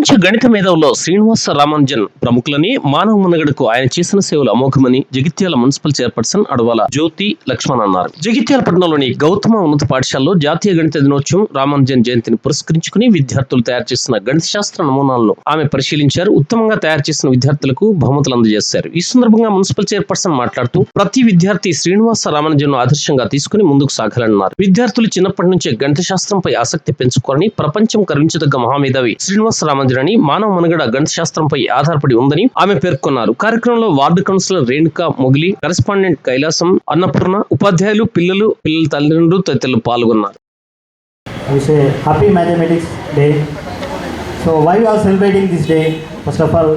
ప్రపంచ గణిత మేధావుల్లో శ్రీనివాస రామానుజన్ ప్రముఖులని మానవ మనుగడకు ఆయన చేసిన సేవలు అమోఘమని జగిత్యాల మున్సిపల్ చైర్పర్సన్ అడవాల జ్యోతి లక్ష్మణ్ అన్నారు. జగిత్యాల పట్టణంలోని గౌతమ ఉన్నత పాఠశాలలో జాతీయ గణిత దినోత్సవం రామానుజన్ జయంతిని పురస్కరించుకుని విద్యార్థులు తయారు చేసిన గణిత శాస్త్ర నమూనాలను ఆమె పరిశీలించారు. ఉత్తమంగా తయారు చేసిన విద్యార్థులకు బహుమతులు అందజేశారు. ఈ సందర్భంగా మున్సిపల్ చైర్పర్సన్ మాట్లాడుతూ ప్రతి విద్యార్థి శ్రీనివాస రామానుజన్ ఆదర్శంగా తీసుకుని ముందుకు సాగాలన్నారు. విద్యార్థులు చిన్నప్పటి నుంచే గణిత శాస్త్రంపై ఆసక్తి పెంచుకోవాలని ప్రపంచం కరుణించదగ్గ మహామేధావి శ్రీనివాస రామానుజన్ చెందినని మానవ మనుగడ గణిత శాస్త్రంపై ఆధారపడి ఉందని ఆమె పేర్కొన్నారు కార్యక్రమంలో ward councillor Renuka Mogili correspondent Kailasam Annapurna ఉపాధ్యాయులు పిల్లలు పిల్లల తల్లిదండ్రులు తదితరులు పాల్గొన్నారు happy mathematics day so why are celebrating this day first of all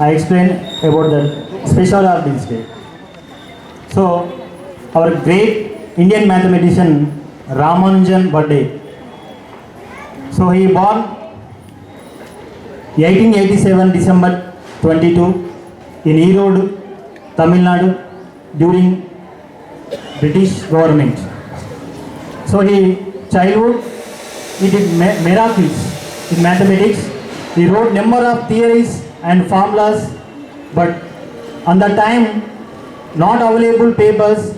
I explain about the special of this day. So, our great Indian mathematician Ramanujan birthday. So he born 1887 December 22 in Erode, Tamil Nadu during British government. So he childhood he did mi- miracles in mathematics. He wrote number of theories and formulas, but on the time not available papers.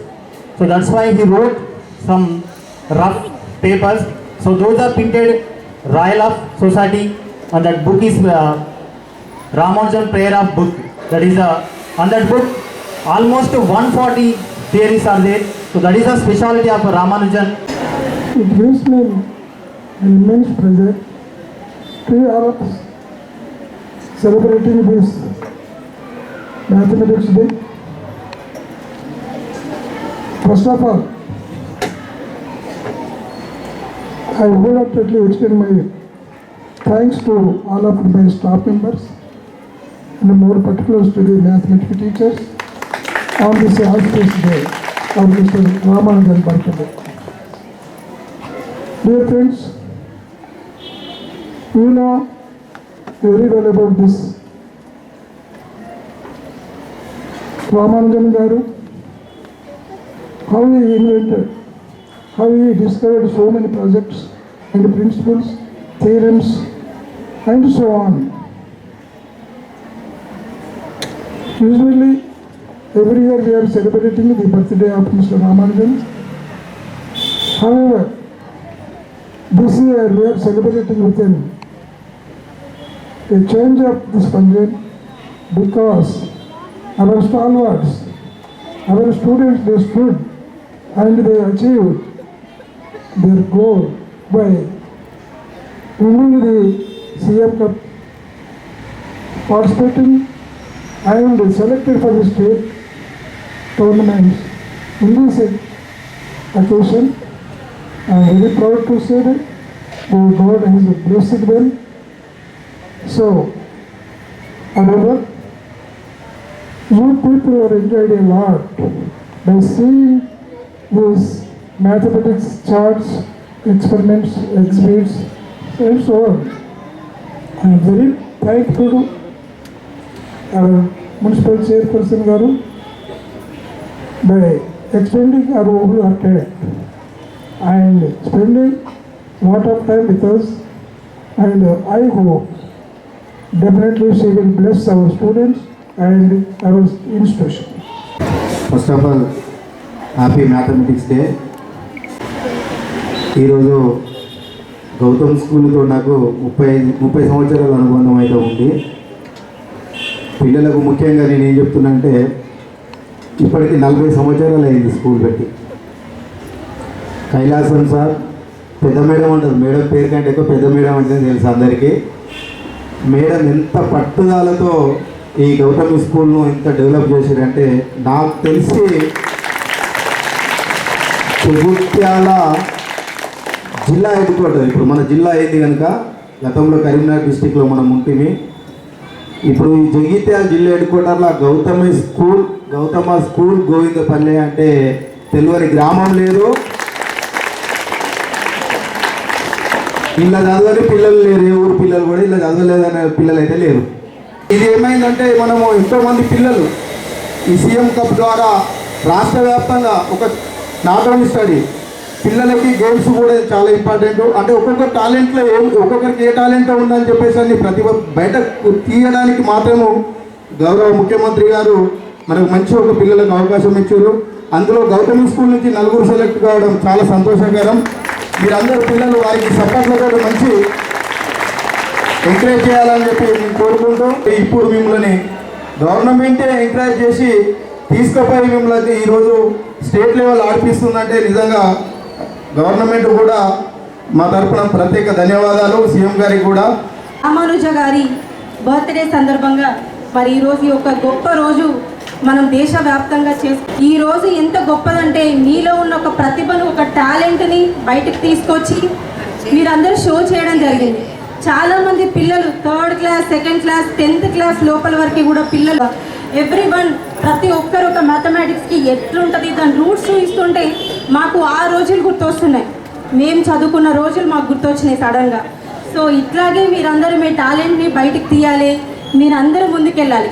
So that's why he wrote some rough papers. So those are printed Royal of Society, and that book is uh, Ramanujan Prayer of Book. That is a on that book almost 140 theories are there. So that is a specialty of Ramanujan. It gives me immense pleasure to are celebrating this Mathematics Day. First of all, I wholeheartedly extend my thanks to all of my staff members and more particular studio mathematic teachers all this office all this Ramanandan particular dear friends you know very well about this Ramanandan గారు how you invented how you discovered so many projects and principles theorems and so on. Usually, every year we are celebrating the birthday of Mr. Ramanujan. However, this year we are celebrating with him a change of this function because our stalwarts, our students, they stood and they achieved their goal by winning the CM Cup, participating and selected for the state tournaments. In this occasion, I am very proud to say that the God has blessed them. So, however, you people are enjoyed a lot by seeing these mathematics charts, experiments, exhibits, and so on. I'm very thankful municipal chairperson గారు by expending our over our talent and spending what of time because and I hope definitely she will bless our students and our institution. First of all happy mathematics day ఈరోజు గౌతమ్ స్కూల్తో నాకు ముప్పై ముప్పై సంవత్సరాల అనుబంధం అయితే ఉంది. పిల్లలకు ముఖ్యంగా నేను ఏం చెప్తున్నా ఇప్పటికి నలభై సంవత్సరాలు అయింది స్కూల్ పెట్టి. కైలాసం సార్ పెద్ద మేడం ఉంటుంది మేడం పేరు కంటే ఎక్కువ పెద్ద మేడం అంటే తెలుసు అందరికీ. మేడం ఎంత పట్టుదలతో ఈ గౌతమి స్కూల్ను ఎంత డెవలప్ చేశారంటే నాకు తెలిసి ప్రభుత్వాల జిల్లా హెడ్ క్వార్టర్ ఇప్పుడు మన జిల్లా ఏది కనుక గతంలో కరీంనగర్ డిస్టిక్లో మనం ఉంటుంది ఇప్పుడు ఈ జగిత్యాల జిల్లా హెడ్ క్వార్టర్లో గౌతమి స్కూల్ గౌతమ స్కూల్ గోవిందపల్లె అంటే తెలియని గ్రామం లేదు. ఇలా చదవని పిల్లలు లేరు ఏ ఊరు పిల్లలు కూడా ఇలా చదవలేదనే పిల్లలు అయితే లేరు. ఇది ఏమైందంటే మనము ఎంతోమంది పిల్లలు ఈ సీఎం కప్ ద్వారా రాష్ట్ర వ్యాప్తంగా ఒక నాట్ ఓన్లీ స్టడీ పిల్లలకి గేమ్స్ కూడా చాలా ఇంపార్టెంట్ అంటే ఒక్కొక్క టాలెంట్లో ఏం ఒక్కొక్కరికి ఏ టాలెంట్ ఉందని చెప్పేసి అన్ని ప్రతి బయట తీయడానికి మాత్రము గౌరవ ముఖ్యమంత్రి గారు మనకు మంచి ఒక పిల్లలకు అవకాశం ఇచ్చారు. అందులో గౌతమి స్కూల్ నుంచి నలుగురు సెలెక్ట్ కావడం చాలా సంతోషకరం. మీరందరూ పిల్లలు వారికి సపోర్ట్లో కూడా మంచి ఎంకరేజ్ చేయాలని చెప్పి నేను కోరుకుంటూ ఇప్పుడు మిమ్మల్ని గవర్నమెంటే ఎంకరేజ్ చేసి తీసుకుపోయి మిమ్మల్ని ఈరోజు స్టేట్ లెవెల్ ఆడిపిస్తుందంటే నిజంగా గవర్నమెంట్ కూడా మా తరఫున ప్రత్యేక ధన్యవాదాలు. సీఎం గారికి కూడా రామానుజ గారి బర్త్డే సందర్భంగా మరి ఈరోజు ఈ ఒక గొప్ప రోజు మనం దేశవ్యాప్తంగా చేసు ఈ రోజు ఎంత గొప్పదంటే మీలో ఉన్న ఒక ప్రతిభను ఒక టాలెంట్ని బయటకు తీసుకొచ్చి మీరందరూ షో చేయడం జరిగింది. చాలామంది పిల్లలు third class second class tenth class లోపల వరకు కూడా పిల్లలు ఎవ్రీ వన్ ప్రతి ఒక్కరు ఒక మ్యాథమెటిక్స్కి ఎట్లుంటుంది దాని రూట్స్ చూపిస్తుంటే మాకు ఆ రోజులు గుర్తొస్తున్నాయి. మేము చదువుకున్న రోజులు మాకు గుర్తొచ్చినాయి సడన్గా. సో ఇట్లాగే మీరందరూ మీ టాలెంట్ని బయటకు తీయాలి. మీరందరూ ముందుకెళ్ళాలి.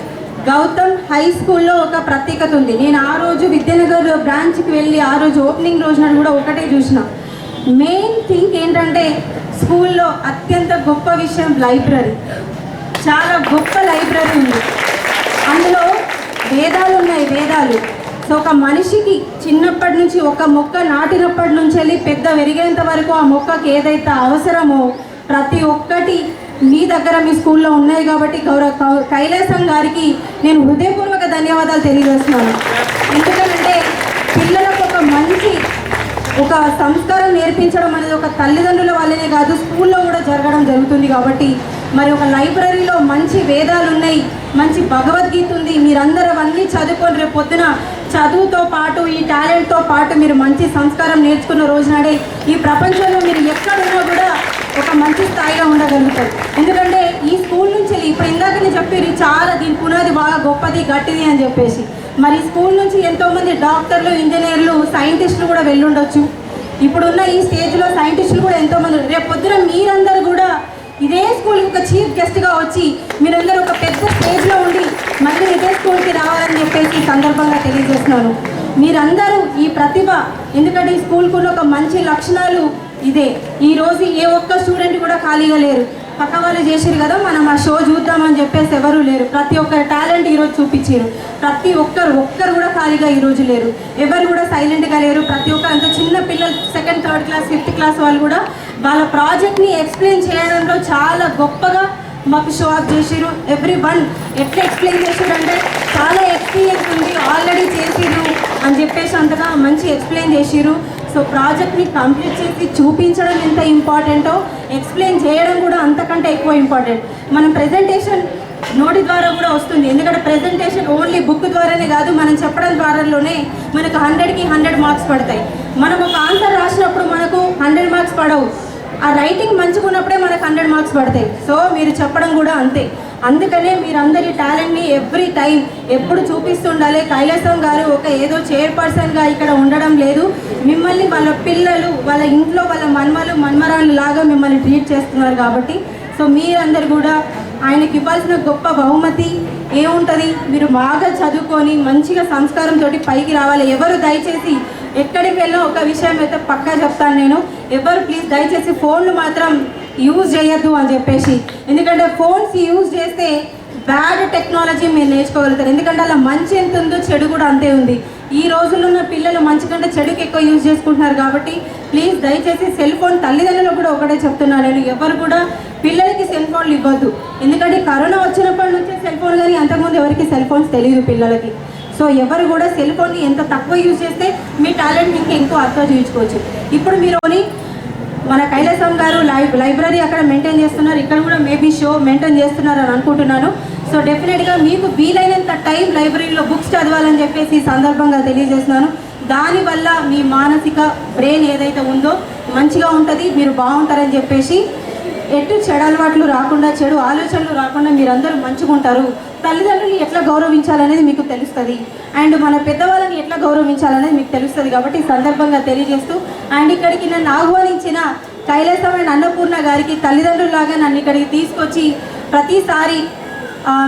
గౌతమ్ హై స్కూల్లో ఒక ప్రత్యేకత ఉంది. నేను ఆ రోజు విద్యానగర్ బ్రాంచ్కి వెళ్ళి ఆ రోజు ఓపెనింగ్ రోజున కూడా ఒకటే చూసిన. మెయిన్ థింగ్ ఏంటంటే స్కూల్లో అత్యంత గొప్ప విషయం లైబ్రరీ. చాలా గొప్ప లైబ్రరీ ఉంది. అందులో వేదాలు ఉన్నాయి వేదాలు. సో ఒక మనిషికి చిన్నప్పటి నుంచి ఒక మొక్క నాటినప్పటి నుంచి వెళ్ళి పెద్ద పెరిగేంత వరకు ఆ మొక్కకి ఏదైతే అవసరమో ప్రతి ఒక్కటి మీ దగ్గర మీ స్కూల్లో ఉన్నాయి కాబట్టి గౌరవ కౌ- కైలాసం గారికి నేను హృదయపూర్వక ధన్యవాదాలు తెలియజేస్తున్నాను. ఎందుకంటే పిల్లలకు ఒక మంచి ఒక సంస్కారం నేర్పించడం అనేది ఒక తల్లిదండ్రుల వల్లనే కాదు స్కూల్లో కూడా జరగడం జరుగుతుంది కాబట్టి మరి ఒక లైబ్రరీలో మంచి వేదాలు ఉన్నాయి మంచి భగవద్గీత ఉంది మీరందరూ అవన్నీ చదువుకొని రేపు పొద్దున చదువుతో పాటు ఈ టాలెంట్తో పాటు మీరు మంచి సంస్కారం నేర్చుకున్న రోజునాడే ఈ ప్రపంచంలో మీరు ఎక్కడున్నా కూడా ఒక మంచి స్థాయిలో ఉండగలుగుతారు. ఎందుకంటే ఈ స్కూల్ నుంచి వెళ్ళి ఇప్పుడు ఇందాక నేను చెప్పారు చాలా దీని పునాది బాగా గొప్పది గట్టిది అని చెప్పేసి. మరి ఈ స్కూల్ నుంచి ఎంతోమంది డాక్టర్లు ఇంజనీర్లు సైంటిస్టులు కూడా వెళ్ళుండొచ్చు. ఇప్పుడున్న ఈ స్టేజ్లో సైంటిస్టులు కూడా ఎంతోమంది రేపు పొద్దున మీరందరూ కూడా ఇదే స్కూల్కి ఒక చీఫ్ గెస్ట్గా వచ్చి మీరందరూ ఒక పెద్ద స్టేజ్లో ఉండి మళ్ళీ ఇదే స్కూల్కి రావాలని చెప్పేసి సందర్భంగా తెలియజేస్తున్నాను. మీరందరూ ఈ ప్రతిభ ఎందుకంటే ఈ స్కూల్కు ఒక మంచి లక్షణాలు ఇదే. ఈ రోజు ఏ ఒక్క స్టూడెంట్ కూడా ఖాళీగా లేరు. పక్క వాళ్ళు చేసారు కదా మనం ఆ షో చూద్దామని చెప్పేసి ఎవరు లేరు. ప్రతి ఒక్క టాలెంట్ ఈరోజు చూపించారు ప్రతి ఒక్కరు ఒక్కరు కూడా ఖాళీగా ఈరోజు లేరు. ఎవరు కూడా సైలెంట్గా లేరు. ప్రతి ఒక్క అంత చిన్న పిల్లలు second third class fifth class వాళ్ళు కూడా వాళ్ళ ప్రాజెక్ట్ని ఎక్స్ప్లెయిన్ చేయడంలో చాలా గొప్పగా మాకు షో అప్ చేసిరు ఎవ్రీ వన్ ఎట్లా ఎక్స్ప్లెయిన్ చేసిరు అంటే చాలా ఎక్స్పీరియన్స్ ఉంది ఆల్రెడీ చేసిరు అని చెప్పేసి అంతగా మంచి ఎక్స్ప్లెయిన్ చేసిరు సో ప్రాజెక్ట్ని కంప్లీట్ చేసి చూపించడం ఎంత ఇంపార్టెంటో ఎక్స్ప్లెయిన్ చేయడం కూడా అంతకంటే ఎక్కువ ఇంపార్టెంట్ మనం ప్రెజెంటేషన్ నోటి ద్వారా కూడా వస్తుంది. ఎందుకంటే ప్రెజెంటేషన్ ఓన్లీ బుక్ ద్వారానే కాదు మనం చెప్పడం ద్వారాలోనే మనకు హండ్రెడ్కి హండ్రెడ్ మార్క్స్ పడతాయి. మనం ఒక ఆన్సర్ రాసినప్పుడు మనకు హండ్రెడ్ మార్క్స్ పడవు. ఆ రైటింగ్ మంచిగా ఉన్నప్పుడే మనకు హండ్రెడ్ మార్క్స్ పడతాయి. సో మీరు చెప్పడం కూడా అంతే. అందుకనే మీరందరి టాలెంట్ని ఎవ్రీ టైం ఎప్పుడు చూపిస్తుండాలి. కైలాసం గారు ఒక ఏదో చైర్పర్సన్గా ఇక్కడ ఉండడం లేదు. మిమ్మల్ని వాళ్ళ పిల్లలు వాళ్ళ ఇంట్లో వాళ్ళ మన్మలు మన్మరాలు లాగా మిమ్మల్ని ట్రీట్ చేస్తున్నారు కాబట్టి సో మీరందరూ కూడా ఆయనకి ఇవ్వాల్సిన గొప్ప బహుమతి ఏముంటుంది? మీరు బాగా చదువుకొని మంచిగా సంస్కారంతో పైకి రావాలి. ఎవరు దయచేసి ఎక్కడికి వెళ్ళినా ఒక విషయం అయితే పక్కా చెప్తాను నేను. ఎవరు ప్లీజ్ దయచేసి ఫోన్లు మాత్రం యూజ్ చేయొద్దు అని చెప్పేసి. ఎందుకంటే ఫోన్స్ యూజ్ చేస్తే బ్యాడ్ టెక్నాలజీ మీరు నేర్చుకోగలుగుతారు. ఎందుకంటే అలా మంచి ఎంత ఉందో చెడు కూడా అంతే ఉంది. ఈ రోజుల్లో ఉన్న పిల్లలు మంచి కంటే చెడుకి ఎక్కువ యూజ్ చేసుకుంటున్నారు కాబట్టి ప్లీజ్ దయచేసి సెల్ ఫోన్ తల్లిదండ్రులు కూడా ఒకటే చెప్తున్నాను నేను. ఎవరు కూడా పిల్లలకి సెల్ ఫోన్లు ఇవ్వద్దు. ఎందుకంటే కరోనా వచ్చినప్పటి నుంచే సెల్ ఫోన్ కానీ అంతకుముందు ఎవరికి సెల్ ఫోన్స్ తెలియదు పిల్లలకి. సో ఎవరు కూడా సెల్ ఫోన్ని ఎంత తక్కువ యూజ్ చేస్తే మీ టాలెంట్ ఇంకా ఎక్కువ అర్థం చేయించుకోవచ్చు ఇప్పుడు మీరు మన కైలాసం గారు లై లైబ్రరీ అక్కడ మెయింటైన్ చేస్తున్నారు. ఇక్కడ కూడా మేబీ షో మెయింటైన్ చేస్తున్నారు అని అనుకుంటున్నాను. సో డెఫినెట్గా మీకు వీలైనంత టైం లైబ్రరీలో బుక్స్ చదవాలని చెప్పేసి ఈ సందర్భంగా తెలియజేస్తున్నాను. దానివల్ల మీ మానసిక బ్రెయిన్ ఏదైతే ఉందో మంచిగా ఉంటుంది మీరు బాగుంటారని చెప్పేసి ఎటు చెడు అలవాట్లు రాకుండా చెడు ఆలోచనలు రాకుండా మీరందరూ మంచిగా ఉంటారు తల్లిదండ్రులు ఎట్లా గౌరవించాలనేది మీకు తెలుస్తుంది. అండ్ మన పెద్దవాళ్ళని ఎట్లా గౌరవించాలనేది మీకు తెలుస్తుంది కాబట్టి ఈ సందర్భంగా తెలియజేస్తూ అండ్ ఇక్కడికి నన్ను ఆహ్వానించిన కైలాసమైన అన్నపూర్ణ గారికి తల్లిదండ్రులాగా నన్ను ఇక్కడికి తీసుకొచ్చి ప్రతిసారి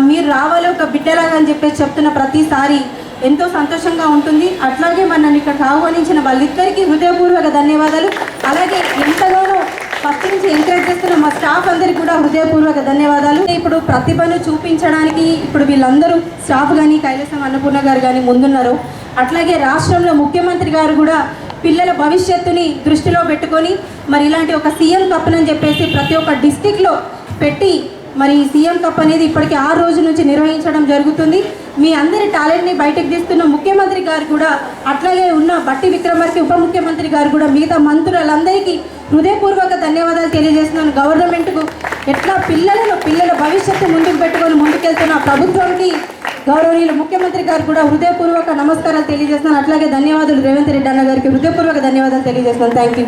మీరు రావాలి ఒక బిడ్డలాగా అని చెప్పేసి చెప్తున్న ప్రతిసారి ఎంతో సంతోషంగా ఉంటుంది. అట్లాగే మన ఇక్కడ ఆహ్వానించిన వాళ్ళిద్దరికీ హృదయపూర్వక ధన్యవాదాలు. అలాగే ఎంతగానో ఫస్ట్ నుంచి ఎంకరేజ్ చేస్తున్న మా స్టాఫ్ అందరికీ కూడా హృదయపూర్వక ధన్యవాదాలు. ఇప్పుడు ప్రతిభను చూపించడానికి ఇప్పుడు వీళ్ళందరూ స్టాఫ్ కానీ కైలాసం అన్నపూర్ణ గారు కానీ ముందున్నారు. అట్లాగే రాష్ట్రంలో ముఖ్యమంత్రి గారు కూడా పిల్లల భవిష్యత్తుని దృష్టిలో పెట్టుకొని మరి ఇలాంటి ఒక సీఎం కప్పనని చెప్పేసి ప్రతి ఒక్క డిస్టిక్లో పెట్టి మరి సీఎం కప్ అనేది ఇప్పటికి ఆరు రోజుల నుంచి నిర్వహించడం జరుగుతుంది. మీ అందరి టాలెంట్ని బయటకు తీస్తున్న ముఖ్యమంత్రి గారు కూడా అట్లాగే ఉన్న బట్టి విక్రమార్కి ఉప ముఖ్యమంత్రి గారు కూడా మిగతా మంత్రులందరికీ హృదయపూర్వక ధన్యవాదాలు తెలియజేస్తున్నాను. గవర్నమెంట్కు ఎట్లా పిల్లలను పిల్లల భవిష్యత్తు ముందుకు పెట్టుకొని ముందుకెళ్తున్న ప్రభుత్వానికి గౌరవనీయులు ముఖ్యమంత్రి గారు కూడా హృదయపూర్వక నమస్కారాలు తెలియజేస్తున్నాను. అట్లాగే ధన్యవాదాలు. రేవంత్ రెడ్డి అన్న గారికి హృదయపూర్వక ధన్యవాదాలు తెలియజేస్తున్నాను. Thank you.